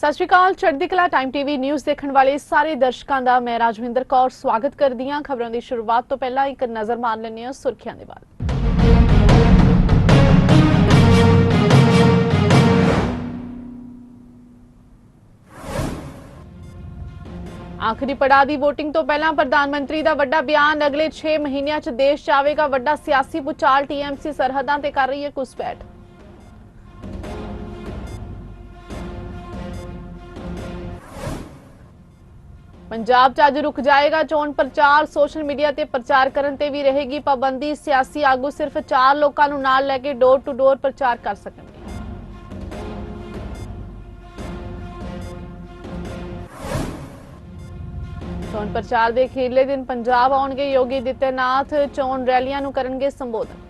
ਸਤਿ ਸ਼੍ਰੀ ਅਕਾਲ, ਚੜ੍ਹਦੀ ਕਲਾ ਟਾਈਮ ਟੀਵੀ ਨਿਊਜ਼ ਦੇਖਣ ਵਾਲੇ ਸਾਰੇ ਦਰਸ਼ਕਾਂ ਦਾ ਮੈਂ ਰਾਜਵਿੰਦਰ ਕੌਰ ਸਵਾਗਤ ਕਰਦੀ ਹਾਂ। ਖਬਰਾਂ ਦੀ ਸ਼ੁਰੂਆਤ ਤੋਂ ਪਹਿਲਾਂ ਇੱਕ ਨਜ਼ਰ ਮਾਰ ਲੈਂਦੇ ਹਾਂ ਸੁਰਖੀਆਂ ਦੇ ਬਾਰੇ ਆਖਰੀ ਪੜਾਅ ਦੀ VOTING ਤੋਂ ਪਹਿਲਾਂ ਪ੍ਰਧਾਨ ਮੰਤਰੀ ਦਾ ਵੱਡਾ ਬਿਆਨ, ਅਗਲੇ 6 ਮਹੀਨਿਆਂ 'ਚ ਦੇਸ਼ 'ਚ ਆਵੇਗਾ ਵੱਡਾ ਸਿਆਸੀ ਪੁਚਾਲ TMC ਸਰਹੱਦਾਂ ਤੇ ਕਰ ਰਹੀ ਹੈ ਘੁਸਪੈਠ। ਪੰਜਾਬ 'ਚ ਅੱਜ ਰੁਕ ਜਾਏਗਾ ਚੋਣ ਪ੍ਰਚਾਰ, ਸੋਸ਼ਲ ਮੀਡੀਆ ਤੇ ਪ੍ਰਚਾਰ ਕਰਨ ਤੇ ਵੀ ਰਹੇਗੀ ਪਾਬੰਦੀ। ਸਿਆਸੀ ਆਗੂ ਸਿਰਫ 4 ਲੋਕਾਂ ਨੂੰ ਨਾਲ ਲੈ ਕੇ ਡੋਰ ਟੂ ਡੋਰ ਪ੍ਰਚਾਰ ਕਰ ਸਕਣਗੇ। ਚੋਣ ਪ੍ਰਚਾਰ ਦੇ ਅਖੀਰਲੇ ਦਿਨ ਪੰਜਾਬ ਆਉਣਗੇ। ਯੋਗੀ ਆਦਿੱਤਿਆਨਾਥ ਚੋਣ ਰੈਲੀਆਂ ਨੂੰ ਕਰਨਗੇ ਸੰਬੋਧਨ।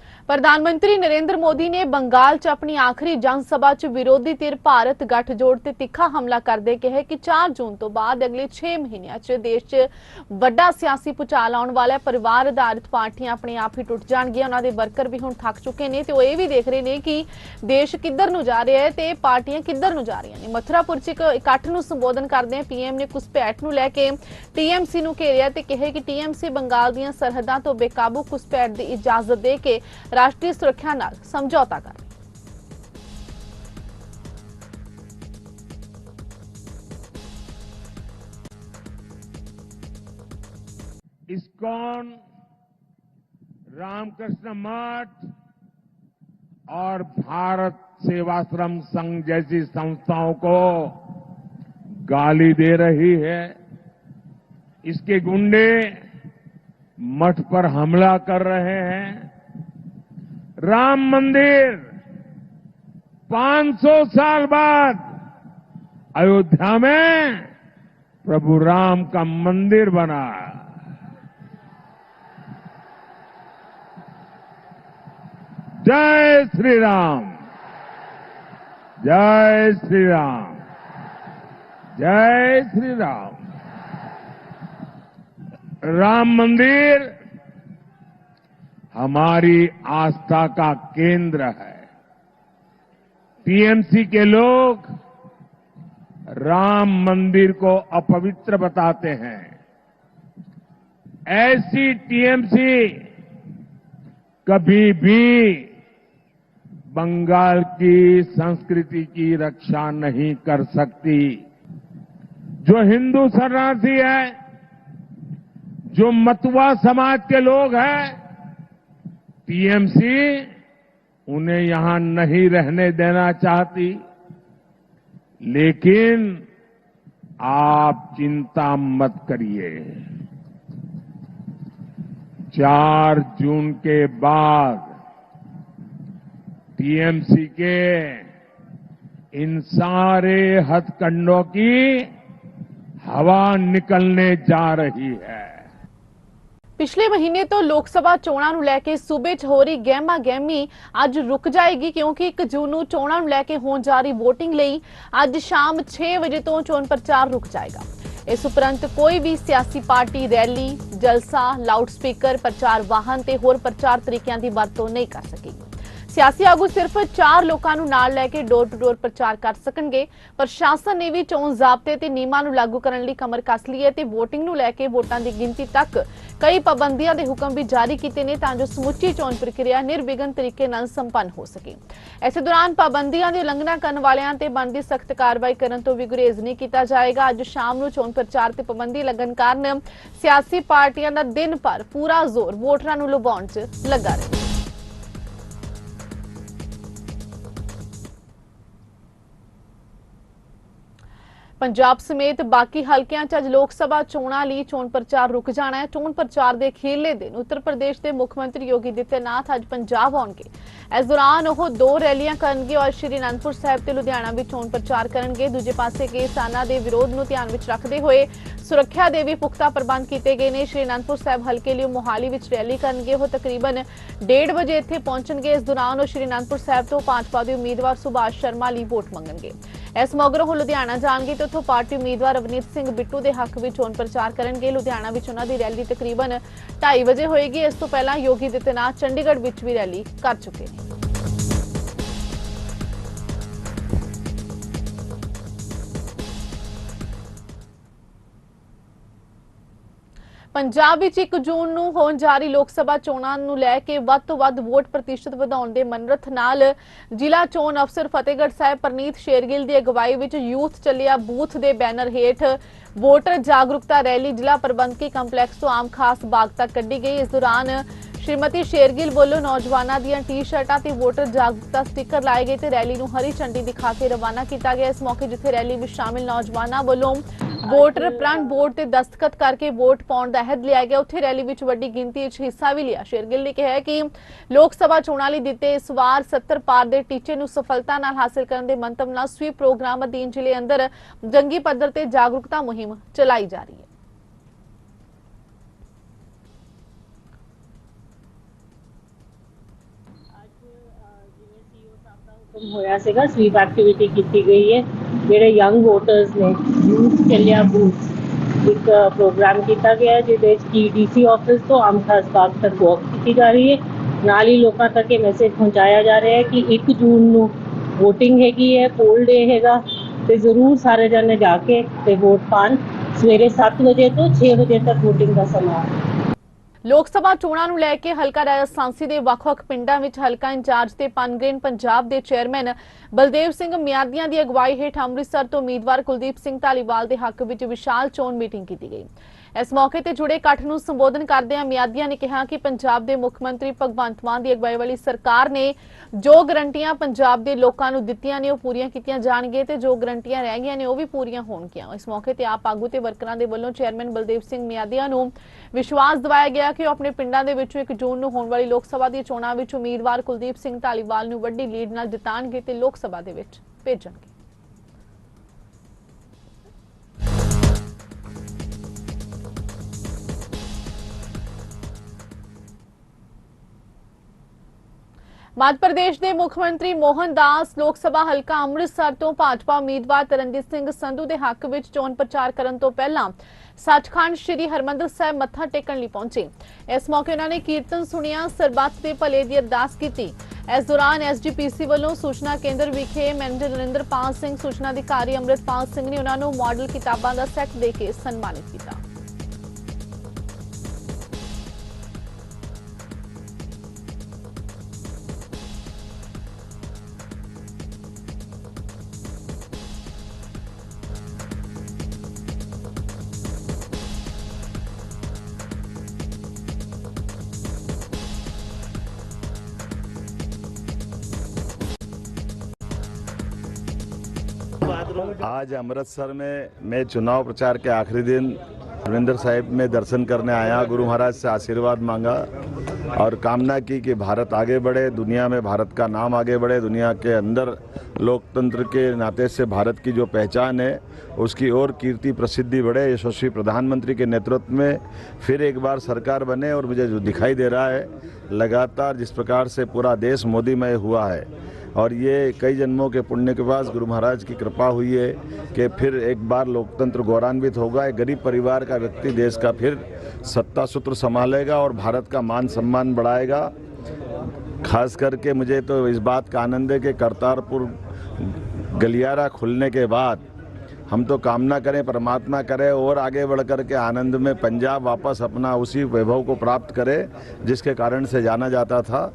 ਪ੍ਰਧਾਨ ਮੰਤਰੀ ਨਰਿੰਦਰ ਮੋਦੀ ਨੇ ਬੰਗਾਲ 'ਚ ਆਪਣੀ ਆਖਰੀ ਜਨ ਸਭਾ 'ਚ ਵਿਰੋਧੀ ਧਿਰ ਭਾਰਤ ਗੱਠਜੋੜ ਤੇ ਤਿੱਖਾ ਹਮਲਾ ਕਰਦੇ ਕਿਹਾ ਕਿ 4 ਜੂਨ ਤੋਂ ਬਾਅਦ ਅਗਲੇ 6 ਮਹੀਨਿਆਂ 'ਚ ਦੇਸ਼ 'ਚ ਵੱਡਾ ਸਿਆਸੀ ਪੁਚਾਲ ਆਉਣ ਵਾਲਾ ਹੈ। ਪਰਿਵਾਰ ਆਧਾਰਿਤ ਪਾਰਟੀਆਂ ਆਪਣੇ ਆਪ ਹੀ ਟੁੱਟ ਜਾਣਗੀਆਂ। ਉਹਨਾਂ ਦੇ ਵਰਕਰ ਵੀ ਹੁਣ ਥੱਕ ਚੁੱਕੇ ਨੇ ਤੇ ਉਹ ਇਹ ਵੀ ਦੇਖ ਰਹੇ ਨੇ ਕਿ ਦੇਸ਼ ਕਿੱਧਰ ਨੂੰ ਜਾ ਰਿਹਾ ਹੈ ਤੇ ਪਾਰਟੀਆਂ ਕਿੱਧਰ ਨੂੰ ਜਾ ਰਹੀਆਂ ਨੇ। ਮਥੁਰਾਪੁਰ 'ਚ ਇੱਕ ਇਕੱਠ ਨੂੰ ਸੰਬੋਧਨ ਕਰਦੇ ਪੀਐਮ ਨੇ ਘੁਸਪੈਠ ਨੂੰ ਲੈ ਕੇ ਟੀਐਮਸੀ ਨੂੰ ਘੇਰਿਆ ਤੇ ਕਿਹਾ ਕਿ ਟੀਐਮਸੀ ਬੰਗਾਲ ਦੀਆਂ ਸਰਹੱਦਾਂ ਤੋਂ ਬੇਕਾਬੂ ਘੁਸਪੈਠ ਦੀ ਇਜਾਜ਼ਤ ਦੇ ਕੇ राष्ट्रीय सुरक्षा न समझौता कर। इस्कॉन रामकृष्ण मठ और भारत सेवाश्रम संघ जैसी संस्थाओं को गाली दे रही है, इसके गुंडे मठ पर हमला कर रहे हैं। राम मंदिर 500 साल बाद अयोध्या में प्रभु राम का मंदिर बना। जय श्री राम, जय श्री राम, जय श्री राम। राम मंदिर हमारी आस्था का केंद्र है। टीएमसी के लोग राम मंदिर को अपवित्र बताते हैं। ऐसी टीएमसी कभी भी बंगाल की संस्कृति की रक्षा नहीं कर सकती। जो हिंदू शरणार्थी है, जो मतुआ समाज के लोग हैं टीएमसी उन्हें यहाँ नहीं रहने देना चाहती। लेकिन आप चिंता मत करिए। चार जून के बाद टीएमसी के इन सारे हथकंडों की हवा निकलने जा रही है। ਪਿਛਲੇ ਮਹੀਨੇ ਤੋਂ ਲੋਕ ਸਭਾ ਚੋਣਾਂ ਨੂੰ ਲੈ ਕੇ ਸੂਬੇ 'ਚ ਹੋ ਰਹੀ ਗਹਿਮਾ ਗਹਿਮੀ ਅੱਜ ਰੁਕ ਜਾਏਗੀ ਕਿਉਂਕਿ 1 ਜੂਨ ਨੂੰ ਚੋਣਾਂ ਨੂੰ ਲੈ ਕੇ ਹੋਣ ਜਾ ਰਹੀ VOTING ਲਈ ਅੱਜ ਸ਼ਾਮ 6 ਵਜੇ ਤੋਂ ਚੋਣ ਪ੍ਰਚਾਰ ਰੁਕ ਜਾਏਗਾ। ਇਸ ਉਪਰੰਤ ਕੋਈ ਵੀ ਸਿਆਸੀ ਪਾਰਟੀ, ਰੈਲੀ, ਜਲਸਾ ਲਾਊਡ ਸਪੀਕਰ ਪ੍ਰਚਾਰ ਵਾਹਨ ਤੇ ਹੋਰ ਪ੍ਰਚਾਰ ਤਰੀਕਿਆਂ ਦੀ ਵਰਤੋਂ ਨਹੀਂ ਕਰ ਸਕੇਗੀ। ਸਿਆਸੀ ਆਗੂ ਸਿਰਫ 4 ਲੋਕਾਂ ਨੂੰ ਨਾਲ ਲੈ ਕੇ ਡੋਰ ਟੂ ਡੋਰ ਪ੍ਰਚਾਰ ਕਰ ਸਕਣਗੇ ਪ੍ਰਸ਼ਾਸਨ ਨੇ ਵੀ ਚੋਣ ਜ਼ਾਬਤੇ ਤੇ ਨਿਯਮਾਂ ਨੂੰ ਲਾਗੂ ਕਰਨ ਲਈ ਕਮਰ ਕੱਸ ਲਈ ਹੈ ਤੇ VOTING ਨੂੰ ਲੈ ਕੇ ਵੋਟਾਂ ਦੀ ਗਿਣਤੀ ਤੱਕ ਕਈ ਪਾਬੰਦੀਆਂ ਦੇ ਹੁਕਮ ਵੀ ਜਾਰੀ ਕੀਤੇ ਨੇ ਤਾਂ ਜੋ ਸਮੁੱਚੀ ਚੋਣ ਪ੍ਰਕਿਰਿਆ ਨਿਰਵਿਘਨ ਤਰੀਕੇ ਨਾਲ ਸੰਪੰਨ ਹੋ ਸਕੇ। ਇਸੇ ਦੌਰਾਨ ਪਾਬੰਦੀਆਂ ਦੀ ਉਲੰਘਣਾ ਕਰਨ ਵਾਲਿਆਂ ਤੇ ਬਣਦੀ ਸਖਤ ਕਾਰਵਾਈ ਕਰਨ ਤੋਂ ਵੀ ਗੁਰੇਜ਼ ਨਹੀਂ ਕੀਤਾ ਜਾਏਗਾ। ਅੱਜ ਸ਼ਾਮ ਨੂੰ ਚੋਣ ਪ੍ਰਚਾਰ ਤੇ ਪਾਬੰਦੀ ਲੱਗਣ ਕਾਰਨ ਸਿਆਸੀ ਪਾਰਟੀਆਂ ਦਾ ਦਿਨ ਭਰ ਪੂਰਾ ਜ਼ੋਰ ਵੋਟਰਾਂ ਨੂੰ ਲੁਭਾਉਣ 'ਚ ਲੱਗਾ ਰਿਹਾ। ਪੰਜਾਬ ਸਮੇਤ ਬਾਕੀ ਹਲਕਿਆਂ 'ਚ ਅੱਜ ਲੋਕ ਸਭਾ ਚੋਣਾਂ ਲਈ ਚੋਣ ਪ੍ਰਚਾਰ ਰੁਕ ਜਾਣਾ ਹੈ। ਚੋਣ ਪ੍ਰਚਾਰ ਦੇ ਅਖੀਰਲੇ ਦਿਨ ਉੱਤਰ ਪ੍ਰਦੇਸ਼ ਦੇ ਮੁੱਖ ਮੰਤਰੀ ਯੋਗੀ ਆਦਿੱਤਿਆਨਾਥ ਅੱਜ ਪੰਜਾਬ ਆਉਣਗੇ। ਇਸ ਦੌਰਾਨ ਉਹ ਦੋ ਰੈਲੀਆਂ ਕਰਨਗੇ ਔਰ ਸ਼੍ਰੀ ਅਨੰਦਪੁਰ ਸਾਹਿਬ ਤੇ ਲੁਧਿਆਣਾ ਵਿੱਚ ਚੋਣ ਪ੍ਰਚਾਰ ਕਰਨਗੇ। ਦੂਜੇ ਪਾਸੇ ਕਿਸਾਨਾਂ ਦੇ ਵਿਰੋਧ ਨੂੰ ਧਿਆਨ ਵਿੱਚ ਰੱਖਦੇ ਹੋਏ ਸੁਰੱਖਿਆ ਦੇ ਵੀ ਪੁਖਤਾ ਪ੍ਰਬੰਧ ਕੀਤੇ ਗਏ ਨੇ। ਸ਼੍ਰੀ ਅਨੰਦਪੁਰ ਸਾਹਿਬ ਹਲਕੇ ਲਈ ਉਹ ਮੋਹਾਲੀ ਵਿੱਚ ਰੈਲੀ ਕਰਨਗੇ। ਉਹ ਤਕਰੀਬਨ 1:30 ਵਜੇ ਇੱਥੇ ਪਹੁੰਚਣਗੇ। ਇਸ ਦੌਰਾਨ ਉਹ ਸ਼੍ਰੀ ਅਨੰਦਪੁਰ ਸਾਹਿਬ ਤੋਂ ਭਾਜਪਾ ਦੇ ਉਮੀਦਵਾਰ ਸੁਭਾਸ਼ ਸ਼ਰਮਾ ਲਈ ਵੋਟ ਮੰਗਣਗੇ। ਇਸ ਮਗਰੋਂ ਉਹ ਲੁਧਿਆਣਾ ਜਾਣਗੇ ਤੇ ਉੱਥੋਂ ਪਾਰਟੀ ਉਮੀਦਵਾਰ ਅਵਨੀਤ ਸਿੰਘ ਬਿੱਟੂ ਦੇ ਹੱਕ ਵਿੱਚ ਚੋਣ ਪ੍ਰਚਾਰ ਕਰਨਗੇ। ਲੁਧਿਆਣਾ ਵਿੱਚ ਉਹਨਾਂ ਦੀ ਰੈਲੀ ਤਕਰੀਬਨ 2:30 ਵਜੇ ਹੋਏਗੀ। ਇਸ ਤੋਂ ਪਹਿਲਾਂ ਯੋਗੀ ਆਦਿੱਤਿਆਨਾਥ ਚੰਡੀਗੜ੍ਹ ਵਿੱਚ ਵੀ ਰੈਲੀ ਕਰ ਚੁੱਕੇ ਨੇ। ਪੰਜਾਬ ਵਿੱਚ 1 ਜੂਨ ਨੂੰ ਹੋਣ ਜਾ ਰਹੀ ਲੋਕ ਸਭਾ ਚੋਣਾਂ ਨੂੰ ਲੈ ਕੇ ਵੱਧ ਤੋਂ ਵੱਧ ਵੋਟ ਪ੍ਰਤੀਸ਼ਤ ਵਧਾਉਣ ਦੇ ਮਨਰਥ ਨਾਲ ਜ਼ਿਲ੍ਹਾ ਚੋਣ ਅਫਸਰ ਫਤਿਹਗੜ੍ਹ ਸਾਹਿਬ ਪਰਨੀਤ ਸ਼ੇਰਗਿੱਲ ਦੀ ਅਗਵਾਈ ਵਿੱਚ ਯੂਥ ਚੱਲਿਆ ਬੂਥ ਦੇ ਬੈਨਰ ਹੇਠ ਵੋਟਰ ਜਾਗਰੂਕਤਾ ਰੈਲੀ ਜ਼ਿਲ੍ਹਾ ਪ੍ਰਬੰਧਕੀ ਕੰਪਲੈਕਸ ਤੋਂ ਆਮ ਖਾਸ ਬਾਗ ਤੱਕ ਕੱਢੀ ਗਈ। ਇਸ ਦੌਰਾਨ ਸ਼੍ਰੀਮਤੀ ਸ਼ੇਰਗਿੱਲ ਵੱਲੋਂ ਨੌਜਵਾਨਾਂ ਦੀਆਂ ਟੀ-ਸ਼ਰਟਾਂ ਤੇ ਵੋਟਰ ਜਾਗਰੂਕਤਾ ਸਟicker ਲਾਏ ਗਏ ਤੇ ਰੈਲੀ ਨੂੰ ਹਰੀ ਝੰਡੀ ਦਿਖਾ ਕੇ ਰਵਾਨਾ ਕੀਤਾ ਗਿਆ। ਇਸ ਮੌਕੇ ਜਿੱਥੇ ਰੈਲੀ ਵਿੱਚ ਸ਼ਾਮਿਲ ਨੌਜਵਾਨਾਂ ਵੱਲੋਂ ਵੋਟਰ ਪ੍ਰਣ ਬੋਰਡ ਤੇ ਦਸਤਖਤ ਕਰਕੇ ਵੋਟ ਪਾਉਣ ਦਾ ਅਹਿਦ ਲਿਆ ਗਿਆ। ਉੱਥੇ ਰੈਲੀ ਵਿੱਚ ਵੱਡੀ ਗਿਣਤੀ ਵਿੱਚ ਹਿੱਸਾ ਵੀ ਲਿਆ। ਸ਼ੇਰਗਿੱਲ ਨੇ ਕਿਹਾ ਕਿ ਲੋਕ ਸਭਾ ਚੋਣਾਂ ਲਈ ਦਿੱਤੇ ਇਸ ਵਾਰ 70 ਪਾਰ ਦੇ ਟੀਚੇ ਨੂੰ ਸਫਲਤਾ ਨਾਲ ਹਾਸਲ ਕਰਨ ਦੇ ਮੰਤਵ ਨਾਲ ਸਵੀਪ ਪ੍ਰੋਗਰਾਮ ਅਧੀਨ ਜ਼ਿਲ੍ਹੇ ਅੰਦਰ ਜੰਗੀ ਪੱਧਰ ਤੇ ਜਾਗਰੂਕਤਾ ਮੁਹਿੰਮ ਚਲਾਈ ਜਾ ਰਹੀ ਹੈ। ਹੋਇਆ ਸੀਗਾ, ਸਵੀਪ ਐਕਟੀਵਿਟੀ ਕੀਤੀ ਗਈ ਹੈ। ਜਿਹੜੇ ਯੰਗ ਵੋਟਰਸ ਨੇ ਯੂਥ ਚੱਲਿਆ ਬੂਥ ਇੱਕ ਪ੍ਰੋਗਰਾਮ ਕੀਤਾ ਗਿਆ ਹੈ, ਜਿਹਦੇ ਵਿੱਚ ਕੀ ਡੀਸੀ ਆਫਿਸ ਤੋਂ ਆਮ ਖਾਸ ਬਾਗ ਤੱਕ ਵਾਕ ਕੀਤੀ ਜਾ ਰਹੀ ਹੈ। ਨਾਲ ਹੀ ਲੋਕਾਂ ਤੱਕ ਇਹ ਮੈਸੇਜ ਪਹੁੰਚਾਇਆ ਜਾ ਰਿਹਾ ਹੈ ਕਿ 1 ਜੂਨ ਨੂੰ VOTING ਹੈਗੀ ਹੈ ਪੋਲ ਡੇ ਹੈਗਾ ਤੇ ਜ਼ਰੂਰ ਸਾਰੇ ਜਣੇ ਜਾ ਕੇ ਤੇ ਵੋਟ ਪਾਣ ਸਵੇਰੇ 7 ਵਜੇ ਤੋਂ 6 ਵਜੇ ਤੱਕ VOTING ਦਾ ਸਮਾਂ ਹੈ ਲੋਕ ਸਭਾ ਚੋਣਾਂ ਨੂੰ ਲੈ ਕੇ ਹਲਕਾ ਰਾਜਸਥਾਨੀ ਦੇ ਵੱਖ-ਵੱਖ ਪਿੰਡਾਂ ਵਿੱਚ ਹਲਕਾ ਇੰਚਾਰਜ ਤੇ ਪਨਗ੍ਰੇਨ ਪੰਜਾਬ ਦੇ ਚੇਅਰਮੈਨ ਬਲਦੇਵ ਸਿੰਘ ਮਿਆਦੀਆਂ ਦੀ ਅਗਵਾਈ ਹੇਠ ਅੰਮ੍ਰਿਤਸਰ ਤੋਂ ਉਮੀਦਵਾਰ ਕੁਲਦੀਪ ਸਿੰਘ ਢਾਲੀਵਾਲ ਦੇ ਹੱਕ ਵਿੱਚ ਵਿਸ਼ਾਲ ਚੋਣ ਮੀਟਿੰਗ ਕੀਤੀ ਗਈ। ਇਸ ਮੌਕੇ ਤੇ ਜੁੜੇ ਇਕੱਠ ਨੂੰ ਸੰਬੋਧਨ ਕਰਦਿਆਂ ਮਿਆਦੀਆਂ ਨੇ ਕਿਹਾ ਕਿ ਪੰਜਾਬ ਦੇ ਮੁੱਖ ਮੰਤਰੀ ਭਗਵੰਤ ਮਾਨ ਦੀ ਅਗਵਾਈ ਵਾਲੀ ਸਰਕਾਰ ਨੇ ਜੋ ਗਰੰਟੀਆਂ ਪੰਜਾਬ ਦੇ ਲੋਕਾਂ ਨੂੰ ਦਿੱਤੀਆਂ ਨੇ, ਉਹ ਪੂਰੀਆਂ ਕੀਤੀਆਂ ਜਾਣਗੀਆਂ ਤੇ ਜੋ ਗਰੰਟੀਆਂ ਰਹਿ ਗਈਆਂ ਨੇ, ਉਹ ਵੀ ਪੂਰੀਆਂ ਹੋਣਗੀਆਂ। ਇਸ ਮੌਕੇ ਤੇ ਆਪ ਆਗੂ ਤੇ ਵਰਕਰਾਂ ਦੇ ਵੱਲੋਂ ਚੇਅਰਮੈਨ ਬਲਦੇਵ ਸਿੰਘ ਮਿਆਦੀਆਂ ਨੂੰ ਵਿਸ਼ਵਾਸ ਦਿਵਾਇਆ ਗਿਆ ਕਿ ਉਹ ਆਪਣੇ ਪਿੰਡਾਂ ਦੇ ਵਿੱਚੋਂ 1 ਜੂਨ ਨੂੰ ਹੋਣ ਵਾਲੀ ਲੋਕ ਸਭਾ ਦੀਆਂ ਚੋਣਾਂ ਵਿੱਚ ਉਮੀਦਵਾਰ ਕੁਲਦੀਪ ਸਿੰਘ ਢਾਲੀਵਾਲ ਨੂੰ ਵੱਡੀ ਲੀਡ ਨਾਲ ਜਿਤਾਣਗੇ ਤੇ ਲੋਕ ਸਭਾ ਦੇ ਵਿੱਚ ਭੇਜਣਗੇ। ਮੱਧ ਪ੍ਰਦੇਸ਼ ਦੇ ਮੁੱਖ ਮੰਤਰੀ ਮੋਹਨ ਦਾਸ ਲੋਕ ਸਭਾ ਹਲਕਾ ਅੰਮ੍ਰਿਤਸਰ ਤੋਂ ਭਾਜਪਾ ਉਮੀਦਵਾਰ ਤਰਨਜੀਤ ਸਿੰਘ ਸੰਧੂ ਦੇ ਹੱਕ ਵਿੱਚ ਚੋਣ ਪ੍ਰਚਾਰ ਕਰਨ ਤੋਂ ਪਹਿਲਾਂ ਸੱਚਖੰਡ ਸ੍ਰੀ ਹਰਮੰਦਰ ਸਾਹਿਬ ਮੱਥਾ ਟੇਕਣ ਲਈ ਪਹੁੰਚੇ। ਇਸ ਮੌਕੇ ਉਹਨਾਂ ਨੇ ਕੀਰਤਨ ਸੁਣਿਆ, ਸਰਬੱਤ ਦੇ ਭਲੇ ਦੀ ਅਰਦਾਸ ਕੀਤੀ। ਇਸ ਦੌਰਾਨ ਐਸਜੀਪੀਸੀ ਵੱਲੋਂ ਸੂਚਨਾ ਕੇਂਦਰ ਵਿਖੇ ਮੈਨੇਜਰ ਨਰਿੰਦਰਪਾਲ ਸਿੰਘ, ਸੂਚਨਾ ਅਧਿਕਾਰੀ ਅੰਮ੍ਰਿਤਪਾਲ ਸਿੰਘ ਨੇ ਉਹਨਾਂ ਨੂੰ ਮਾਡਲ ਕਿਤਾਬਾਂ ਦਾ ਸੈੱਟ ਦੇ ਕੇ ਸਨਮਾਨਿਤ ਕੀਤਾ। आज अमृतसर में मैं चुनाव प्रचार के आखिरी दिन हरविंदर साहिब में दर्शन करने आया, गुरु महाराज से आशीर्वाद मांगा और कामना की कि भारत आगे बढ़े, दुनिया में भारत का नाम आगे बढ़े, दुनिया के अंदर लोकतंत्र के नाते से भारत की जो पहचान है, उसकी और कीर्ति प्रसिद्धि बढ़े। यशस्वी प्रधानमंत्री के नेतृत्व में फिर एक बार सरकार बने और मुझे जो दिखाई दे रहा है, लगातार जिस प्रकार से पूरा देश मोदीमय हुआ है और ये कई जन्मों के पुण्य के पास गुरु महाराज की कृपा हुई है कि फिर एक बार लोकतंत्र गौरवान्वित होगा, एक गरीब परिवार का व्यक्ति देश का फिर सत्ता सूत्र संभालेगा और भारत का मान सम्मान बढ़ाएगा। खास करके मुझे तो इस बात का आनंद है कि करतारपुर गलियारा खुलने के बाद हम तो कामना करें, परमात्मा करे और आगे बढ़ कर के आनंद में पंजाब वापस अपना उसी वैभव को प्राप्त करे, जिसके कारण से जाना जाता था।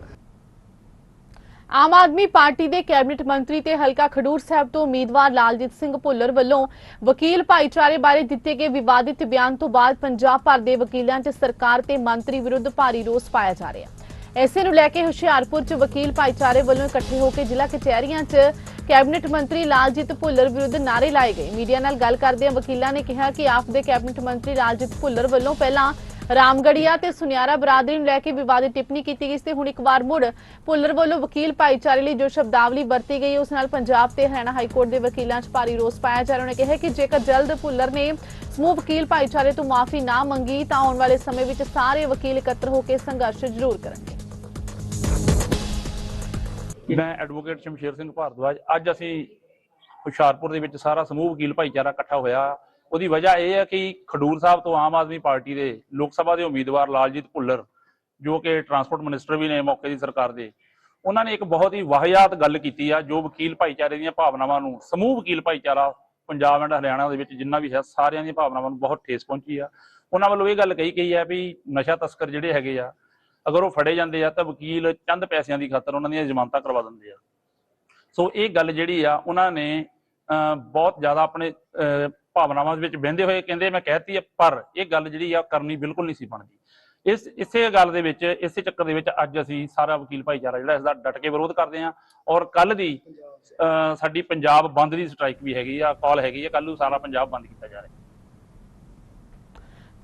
ਆਮ ਆਦਮੀ ਪਾਰਟੀ ਦੇ ਕੈਬਨਿਟ ਮੰਤਰੀ ਤੇ ਹਲਕਾ ਖਡੂਰ ਸਾਹਿਬ ਤੋਂ ਉਮੀਦਵਾਰ ਲਾਲਜੀਤ ਸਿੰਘ ਭੁੱਲਰ ਵੱਲੋਂ ਵਕੀਲ ਭਾਈਚਾਰੇ ਬਾਰੇ ਦਿੱਤੇ ਗਏ ਵਿਵਾਦਿਤ ਬਿਆਨ ਤੋਂ ਬਾਅਦ ਪੰਜਾਬ ਭਰ ਦੇ ਵਕੀਲਾਂ 'ਚ ਸਰਕਾਰ ਤੇ ਮੰਤਰੀ ਵਿਰੁੱਧ ਭਾਰੀ ਰੋਸ ਪਾਇਆ ਜਾ ਰਿਹਾ ਹੈ। ਐਸੇ ਨੂੰ ਲੈ ਕੇ ਹੁਸ਼ਿਆਰਪੁਰ 'ਚ ਵਕੀਲ ਭਾਈਚਾਰੇ ਵੱਲੋਂ ਇਕੱਠੇ ਹੋ ਕੇ ਜ਼ਿਲ੍ਹਾ ਕਚਹਿਰੀਆਂ 'ਚ ਕੈਬਨਿਟ ਮੰਤਰੀ ਲਾਲਜੀਤ ਭੁੱਲਰ ਵਿਰੁੱਧ ਨਾਅਰੇ ਲਾਏ ਗਏ। ਮੀਡੀਆ ਨਾਲ ਗੱਲ ਕਰਦਿਆਂ ਵਕੀਲਾਂ ਨੇ ਕਿਹਾ ਕਿ ਆਪ ਦੇ ਕੈਬਨਿਟ ਮੰਤਰੀ ਲਾਲਜੀਤ ਭੁੱਲਰ ਵੱਲੋਂ ਪਹਿਲਾਂ ਰਾਮਗੜੀਆ ਤੇ ਸੁਨਿਆਰਾ ਬਰਾਦਰੀ ਨੂੰ ਲੈ ਕੇ ਵਿਵਾਦਿਤ ਟਿੱਪਣੀ ਕੀਤੀ ਗਈ ਸੀ। ਹੁਣ ਇੱਕ ਵਾਰ ਮੁੜ ਭੁੱਲਰ ਵੱਲੋਂ ਵਕੀਲ ਭਾਈਚਾਰੇ ਲਈ ਜੋ ਸ਼ਬਦਾਵਲੀ ਵਰਤੀ ਗਈ, ਉਸ ਨਾਲ ਪੰਜਾਬ ਤੇ ਹਰਿਆਣਾ ਹਾਈ ਕੋਰਟ ਦੇ ਵਕੀਲਾਂ 'ਚ ਭਾਰੀ ਰੋਸ ਪਾਇਆ ਜਾ ਰਿਹਾ। ਉਹਨਾਂ ਕਿਹਾ ਕਿ ਜੇਕਰ ਜਲਦ ਭੁੱਲਰ ਨੇ ਸਮੂਹ ਵਕੀਲ ਭਾਈਚਾਰੇ ਤੋਂ ਮਾਫੀ ਨਾ ਮੰਗੀ, ਤਾਂ ਆਉਣ ਵਾਲੇ ਸਮੇਂ ਵਿੱਚ ਸਾਰੇ ਵਕੀਲ ਇਕੱਤਰ ਹੋ ਕੇ ਸੰਘਰਸ਼ ਜ਼ਰੂਰ ਕਰਨਗੇ। ਮੈਂ ਐਡਵੋਕੇਟ ਸ਼ਮਸ਼ੇਰ ਸਿੰਘ ਭਾਰਦਵਾਜ। ਅੱਜ ਅਸੀਂ ਹੁਸ਼ਿਆਰਪੁਰ ਦੇ ਵਿੱਚ ਸਾਰਾ ਸਮੂਹ ਵਕੀਲ ਭਾਈਚਾਰਾ ਇਕੱਠਾ ਹੋਇਆ। ਉਹਦੀ ਵਜ੍ਹਾ ਇਹ ਹੈ ਕਿ ਖਡੂਰ ਸਾਹਿਬ ਤੋਂ ਆਮ ਆਦਮੀ ਪਾਰਟੀ ਦੇ ਲੋਕ ਸਭਾ ਦੇ ਉਮੀਦਵਾਰ ਲਾਲਜੀਤ ਭੁੱਲਰ, ਜੋ ਕਿ ਟਰਾਂਸਪੋਰਟ ਮਿਨਿਸਟਰ ਵੀ ਨੇ ਮੌਕੇ ਦੀ ਸਰਕਾਰ ਦੇ, ਉਹਨਾਂ ਨੇ ਇੱਕ ਬਹੁਤ ਹੀ ਵਾਹਿਯਾਤ ਗੱਲ ਕੀਤੀ ਆ, ਜੋ ਵਕੀਲ ਭਾਈਚਾਰੇ ਦੀਆਂ ਭਾਵਨਾਵਾਂ ਨੂੰ, ਸਮੂਹ ਵਕੀਲ ਭਾਈਚਾਰਾ ਪੰਜਾਬ ਐਂਡ ਹਰਿਆਣਾ ਦੇ ਵਿੱਚ ਜਿੰਨਾ ਵੀ ਹੈ, ਸਾਰਿਆਂ ਦੀਆਂ ਭਾਵਨਾਵਾਂ ਨੂੰ ਬਹੁਤ ਠੇਸ ਪਹੁੰਚੀ ਆ। ਉਹਨਾਂ ਵੱਲੋਂ ਇਹ ਗੱਲ ਕਹੀ ਗਈ ਹੈ ਵੀ ਨਸ਼ਾ ਤਸਕਰ ਜਿਹੜੇ ਹੈਗੇ ਆ, ਅਗਰ ਉਹ ਫੜੇ ਜਾਂਦੇ ਆ ਤਾਂ ਵਕੀਲ ਚੰਦ ਪੈਸਿਆਂ ਦੀ ਖਾਤਰ ਉਹਨਾਂ ਦੀਆਂ ਜ਼ਮਾਨਤਾਂ ਕਰਵਾ ਦਿੰਦੇ ਆ। ਸੋ ਇਹ ਗੱਲ ਜਿਹੜੀ ਆ, ਉਹਨਾਂ ਨੇ ਬਹੁਤ ਜ਼ਿਆਦਾ ਆਪਣੇ ਭਾਵਨਾਵਾਂ ਵਿੱਚ ਬਹਿੰਦੇ ਹੋਏ ਕਹਿੰਦੇ ਮੈਂ ਕਹਿਤੀ ਆ, ਪਰ ਇਹ ਗੱਲ ਜਿਹੜੀ ਆ ਕਰਨੀ ਬਿਲਕੁਲ ਨਹੀਂ ਸੀ ਬਣਦੀ। ਇਸ, ਇਸੇ ਗੱਲ ਦੇ ਵਿੱਚ, ਇਸੇ ਚੱਕਰ ਦੇ ਵਿੱਚ ਅੱਜ ਅਸੀਂ ਸਾਰਾ ਵਕੀਲ ਭਾਈਚਾਰਾ ਜਿਹੜਾ ਇਸ ਦਾ ਡਟ ਕੇ ਵਿਰੋਧ ਕਰਦੇ ਆ ਔਰ ਕੱਲ ਦੀ ਸਾਡੀ ਪੰਜਾਬ ਬੰਦ ਦੀ ਸਟ੍ਰਾਈਕ ਵੀ ਹੈਗੀ ਆ, ਕਾਲ ਹੈਗੀ ਆ ਕੱਲ ਨੂੰ ਸਾਰਾ ਪੰਜਾਬ ਬੰਦ ਕੀਤਾ ਜਾ ਰਿਹਾ।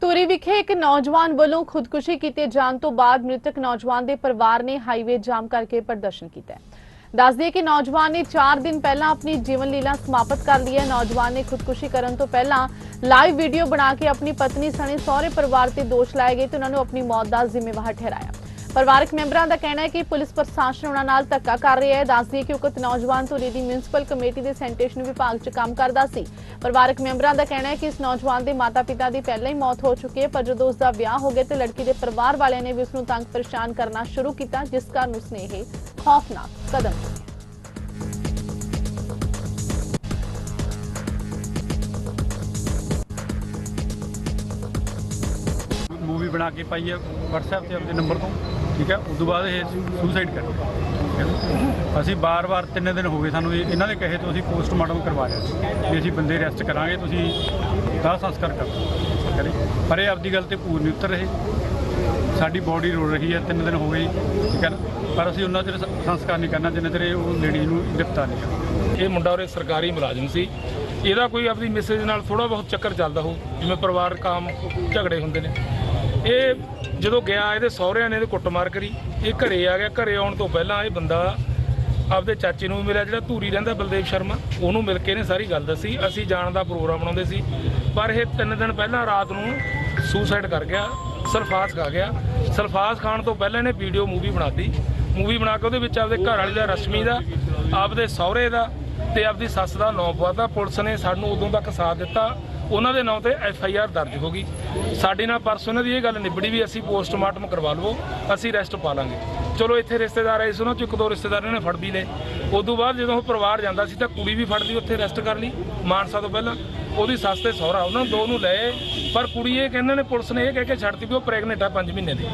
ਧੂਰੀ ਵਿਖੇ ਇੱਕ ਨੌਜਵਾਨ ਵੱਲੋਂ ਖੁਦਕੁਸ਼ੀ ਕੀਤੇ ਜਾਣ ਤੋਂ ਬਾਅਦ ਮ੍ਰਿਤਕ ਨੌਜਵਾਨ ਦੇ ਪਰਿਵਾਰ ਨੇ ਹਾਈਵੇ ਜਾਮ ਕਰਕੇ ਪ੍ਰਦਰਸ਼ਨ ਕੀਤਾ ਹੈ। ਦੱਸ ਦਈਏ ਕਿ ਨੌਜਵਾਨ ਨੇ 4 ਦਿਨ ਪਹਿਲਾਂ ਆਪਣੀ ਜੀਵਨ ਲੀਲਾ ਸਮਾਪਤ ਕਰ ਲਈ ਹੈ। ਨੌਜਵਾਨ ਨੇ ਖੁਦਕੁਸ਼ੀ ਕਰਨ ਤੋਂ ਪਹਿਲਾਂ ਲਾਈਵ ਵੀਡੀਓ ਬਣਾ ਕੇ ਆਪਣੀ ਪਤਨੀ ਸਣੇ ਸਹੁਰੇ ਪਰਿਵਾਰ ਤੇ ਦੋਸ਼ ਲਾਏ ਗਏ ਤੇ ਉਹਨਾਂ ਨੂੰ ਆਪਣੀ ਮੌਤ ਦਾ ਜ਼ਿੰਮੇਵਾਰ ਠਹਿਰਾਇਆ। ਪਰਿਵਾਰਕ ਮੈਂਬਰਾਂ ਦਾ ਕਹਿਣਾ ਹੈ ਕਿ ਪੁਲਿਸ ਪ੍ਰਸ਼ਾਸਨ ਉਹਨਾਂ ਨਾਲ ਧੱਕਾ ਕਰ ਰਿਹਾ ਹੈ। ਦੱਸ ਦਈਏ ਕਿ ਉਕਤ ਨੌਜਵਾਨ ਧੂਰੀ ਦੀ ਮਿਊਨਿਸਪਲ ਕਮੇਟੀ ਦੇ ਸੈਨੀਟੇਸ਼ਨ ਵਿਭਾਗ 'ਚ ਕੰਮ ਕਰਦਾ ਸੀ। ਪਰਿਵਾਰਕ ਮੈਂਬਰਾਂ ਦਾ ਕਹਿਣਾ ਹੈ ਕਿ ਇਸ ਨੌਜਵਾਨ ਦੇ ਮਾਤਾ-ਪਿਤਾ ਦੀ ਪਹਿਲਾਂ ਹੀ ਮੌਤ ਹੋ ਚੁੱਕੀ ਹੈ, ਪਰ ਜਦੋਂ ਉਸ ਦਾ ਵਿਆਹ ਹੋ ਗਿਆ ਤੇ ਲੜਕੀ ਦੇ ਪਰਿਵਾਰ ਵਾਲਿਆਂ ਨੇ ਵੀ ਉਸ ਨੂੰ ਤੰਗ ਪਰੇਸ਼ਾਨ ਕਰਨਾ ਸ਼ੁਰੂ ਕੀਤਾ, ਜਿਸ ਕਾਰਨ ਉਸਨੇ ਇਹ ਖੌਫਨਾਕ ਕਦਮ ਚੁੱਕਿਆ। ਬਣਾ ਕੇ ਪਾਈ ਹੈ WhatsApp ਤੇ ਆਪਣੇ ਨੰਬਰ ਤੋਂ। ਠੀਕ ਹੈ? ਉਸ ਤੋਂ ਬਾਅਦ ਇਹ ਸੁਸਾਈਡ ਕਰ ਲਿਆ ਠੀਕ ਹੈ ਨਾ। ਅਸੀਂ ਬਾਰ-ਬਾਰ ਤਿੰਨ ਦਿਨ ਹੋ ਗਏ ਸਾਨੂੰ ਇਹਨਾਂ ਦੇ ਕਹੇ ਤੋਂ ਅਸੀਂ ਪੋਸਟਮਾਰਟਮ ਕਰਵਾ ਲਿਆ ਵੀ ਅਸੀਂ ਬੰਦੇ ਰੈਸਟ ਕਰਾਂਗੇ, ਤੁਸੀਂ ਦਾਹ ਸੰਸਕਾਰ ਕਰੋ ਕਰੇ ਪਰ ਇਹ ਆਪਦੀ ਗੱਲ ਤੇ ਪੂਰ ਨਹੀਂ ਉਤਰ ਰਹੇ। ਸਾਡੀ ਬੋਡੀ ਰੋਲ ਰਹੀ ਹੈ, ਤਿੰਨ ਦਿਨ ਹੋ ਗਏ। ਠੀਕ ਹੈ ਨਾ? ਪਰ ਅਸੀਂ ਉਹਨਾਂ ਚਿਰ ਸੰਸਕਾਰ ਨਹੀਂ ਕਰਨਾ, ਜਿੰਨਾ ਚਿਰ ਉਹ ਲੇਡੀ ਨੂੰ ਗ੍ਰਿਫਤਾਰ ਨਹੀਂ ਕਰਨਾ ਇਹ ਮੁੰਡਾ ਉਰੇ ਸਰਕਾਰੀ ਮੁਲਾਜ਼ਮ ਸੀ। ਇਹਦਾ ਕੋਈ ਆਪਣੀ ਮਿਸੇਜ ਨਾਲ ਥੋੜਾ ਬਹੁਤ ਚੱਕਰ ਚੱਲਦਾ ਹੋ ਜਿਵੇਂ ਪਰਿਵਾਰ ਕੰਮ ਝਗੜੇ ਹੁੰਦੇ ਨੇ। ਇਹ ਜਦੋਂ ਗਿਆ, ਇਹਦੇ ਸਹੁਰਿਆਂ ਨੇ ਇਹਦੇ ਕੁੱਟਮਾਰ ਕਰੀ। ਇਹ ਘਰੇ ਆ ਗਿਆ। ਘਰੇ ਆਉਣ ਤੋਂ ਪਹਿਲਾਂ ਇਹ ਬੰਦਾ ਆਪਦੇ ਚਾਚੇ ਨੂੰ ਮਿਲਿਆ, ਜਿਹੜਾ ਧੂਰੀ ਰਹਿੰਦਾ ਬਲਦੇਵ ਸ਼ਰਮਾ। ਉਹਨੂੰ ਮਿਲ ਕੇ ਇਹਨੇ ਸਾਰੀ ਗੱਲ ਦੱਸੀ। ਅਸੀਂ ਜਾਣ ਦਾ ਪ੍ਰੋਗਰਾਮ ਬਣਾਉਂਦੇ ਸੀ। ਪਰ ਇਹ ਤਿੰਨ ਦਿਨ ਪਹਿਲਾਂ ਰਾਤ ਨੂੰ ਸੁਸਾਈਡ ਕਰ ਗਿਆ। ਸਲਫਾਸ ਖਾ ਗਿਆ। ਸਲਫਾਸ ਖਾਣ ਤੋਂ ਪਹਿਲਾਂ ਇਹਨੇ ਵੀਡੀਓ ਮੂਵੀ ਬਣਾਤੀ ਮੂਵੀ ਬਣਾ ਕੇ ਉਹਦੇ ਵਿੱਚ ਆਪਦੇ ਘਰ ਵਾਲੀ ਦਾ, ਰਸ਼ਮੀ ਦਾ, ਆਪਦੇ ਸਹੁਰੇ ਦਾ ਤੇ ਆਪਦੀ ਸੱਸ ਦਾ ਨਾਂ ਪਵਾਤਾ ਪੁਲਿਸ ਨੇ ਸਾਨੂੰ ਉਦੋਂ ਤੱਕ ਸਾਥ ਦਿੱਤਾ। ਉਹਨਾਂ ਦੇ ਨਾਂ ਤੇ ਐਫ ਆਈ ਆਰ ਦਰਜ ਹੋ ਗਈ। ਸਾਡੇ ਨਾਲ ਪਰਸੋਂ ਇਹਨਾਂ ਦੀ ਇਹ ਗੱਲ ਨਿਬੜੀ ਵੀ ਅਸੀਂ ਪੋਸਟਮਾਰਟਮ ਕਰਵਾ ਲਵੋ, ਅਸੀਂ ਰੈਸਟ ਪਾ ਲਾਂਗੇ। ਚਲੋ ਇੱਥੇ ਰਿਸ਼ਤੇਦਾਰ ਆਏ ਸੀ ਉਹਨਾਂ ਚੋਂ ਇੱਕ ਦੋ ਰਿਸ਼ਤੇਦਾਰ ਨੇ ਫੜ ਵੀ ਲਏ। ਉਦੋਂ ਬਾਅਦ ਜਦੋਂ ਉਹ ਪਰਿਵਾਰ ਜਾਂਦਾ ਸੀ ਤਾਂ ਕੁੜੀ ਵੀ ਫੜ ਲਈ, ਉੱਥੇ ਰੈਸਟ ਕਰ ਲਈ, ਮਾਨਸਾ ਤੋਂ ਪਹਿਲਾਂ। ਉਹਦੀ ਸੱਸ ਤੇ ਸਹੁਰਾ, ਉਹਨਾਂ ਦੋ ਨੂੰ ਲਏ। ਪਰ ਕੁੜੀ ਇਹ ਕਹਿੰਦੇ ਨੇ, ਪੁਲਿਸ ਨੇ ਇਹ ਕਹਿ ਕੇ ਛੱਡਤੀ ਵੀ ਉਹ ਪ੍ਰੈਗਨੈਂਟ ਆ 5 ਮਹੀਨੇ ਦੀ।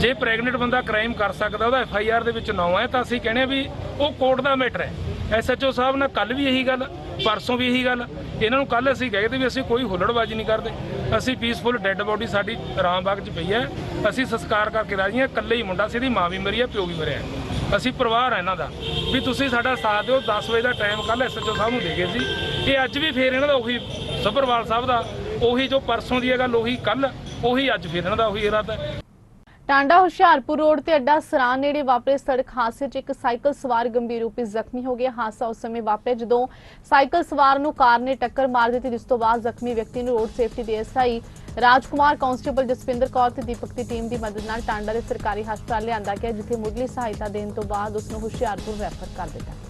ਜੇ ਪ੍ਰੈਗਨੈਂਟ ਬੰਦਾ ਕ੍ਰਾਈਮ ਕਰ ਸਕਦਾ, ਉਹਦਾ ਐਫ ਆਈ ਆਰ ਦੇ ਵਿੱਚ ਨਾਂ ਹੈ, ਤਾਂ ਅਸੀਂ ਕਹਿੰਦੇ ਹਾਂ ਵੀ ਉਹ ਕੋਰਟ ਦਾ ਮੈਟਰ ਹੈ। ਐਸਐਚਓ ਸਾਹਿਬ ਨਾਲ ਕੱਲ ਵੀ ਇਹੀ ਗੱਲ, ਪਰਸੋਂ ਵੀ ਇਹੀ ਗੱਲ। ਇਹਨਾਂ ਨੂੰ ਕੱਲ ਅਸੀਂ ਕਹੇ ਤੇ ਵੀ ਅਸੀਂ ਕੋਈ ਹੁੱਲੜਬਾਜ਼ੀ ਨਹੀਂ ਕਰਦੇ। ਅਸੀਂ ਪੀਸਫੁਲ ਡੈੱਡ ਬੋਡੀ ਸਾਡੀ ਰਾਮਬਾਗ 'ਚ ਪਈ ਹੈ। ਅਸੀਂ ਸੰਸਕਾਰ ਕਰਕੇ ਰਾਜੀ ਹਾਂ। ਇਕੱਲੇ ਹੀ ਮੁੰਡਾ ਸੀ, ਇਹਦੀ ਮਾਂ ਵੀ ਮਰੀ ਹੈ, ਪਿਓ ਵੀ ਮਰਿਆ ਅਸੀਂ ਪਰਿਵਾਰ ਹੈ ਇਹਨਾਂ ਦਾ। ਵੀ ਤੁਸੀਂ ਸਾਡਾ ਸਾਥ ਦਿਓ 10 ਵਜੇ ਦਾ ਟਾਈਮ ਕੱਲ ਐਸਐਚਓ ਸਾਹਿਬ ਨੂੰ ਦੇ ਗਏ ਸੀ। ਇਹ ਅੱਜ ਵੀ ਫੇਰ ਇਹਨਾਂ ਦਾ ਉਹੀ ਸੱਭਰਵਾਲ ਸਾਹਿਬ ਦਾ, ਉਹੀ ਜੋ ਪਰਸੋਂ ਦੀ ਹੈ ਗੱਲ, ਉਹੀ ਕੱਲ ਉਹੀ ਅੱਜ ਫੇਰ ਇਹਨਾਂ ਦਾ ਉਹੀ ਇਰਾਦਾ ਟਾਂਡਾ ਹੁਸ਼ਿਆਰਪੁਰ ਰੋਡ ਤੇ ਅੱਡਾ ਸਰਾਂ ਨੇੜੇ ਵਾਪਰੇ ਸੜਕ ਹਾਦਸੇ 'ਚ ਇੱਕ ਸਾਈਕਲ ਸਵਾਰ ਗੰਭੀਰ ਰੂਪ ਵਿੱਚ ਜ਼ਖਮੀ ਹੋ ਗਿਆ। ਹਾਦਸਾ ਉਸ ਸਮੇਂ ਵਾਪਰਿਆ ਜਦੋਂ ਸਾਈਕਲ ਸਵਾਰ ਨੂੰ ਕਾਰ ਨੇ ਟੱਕਰ ਮਾਰ ਦਿੱਤੀ, ਜਿਸ ਤੋਂ ਬਾਅਦ ਜ਼ਖਮੀ ਵਿਅਕਤੀ ਨੂੰ ਰੋਡ ਸੇਫਟੀ ਦੇ ਐਸਆਈ ਰਾਜਕੁਮਾਰ, ਕਾਂਸਟੇਬਲ ਜਸਵਿੰਦਰ ਕੌਰ ਤੇ ਦੀਪਕ ਦੀ ਟੀਮ ਦੀ ਮਦਦ ਨਾਲ ਟਾਂਡਾ ਦੇ ਸਰਕਾਰੀ ਹਸਪਤਾਲ ਲਿਆਂਦਾ ਗਿਆ, ਜਿੱਥੇ ਮੁੱਢਲੀ ਸਹਾਇਤਾ ਦੇਣ ਤੋਂ ਬਾਅਦ ਉਸ ਨੂੰ ਹੁਸ਼ਿਆਰਪੁਰ ਰੈਫਰ ਕਰ ਦਿੱਤਾ।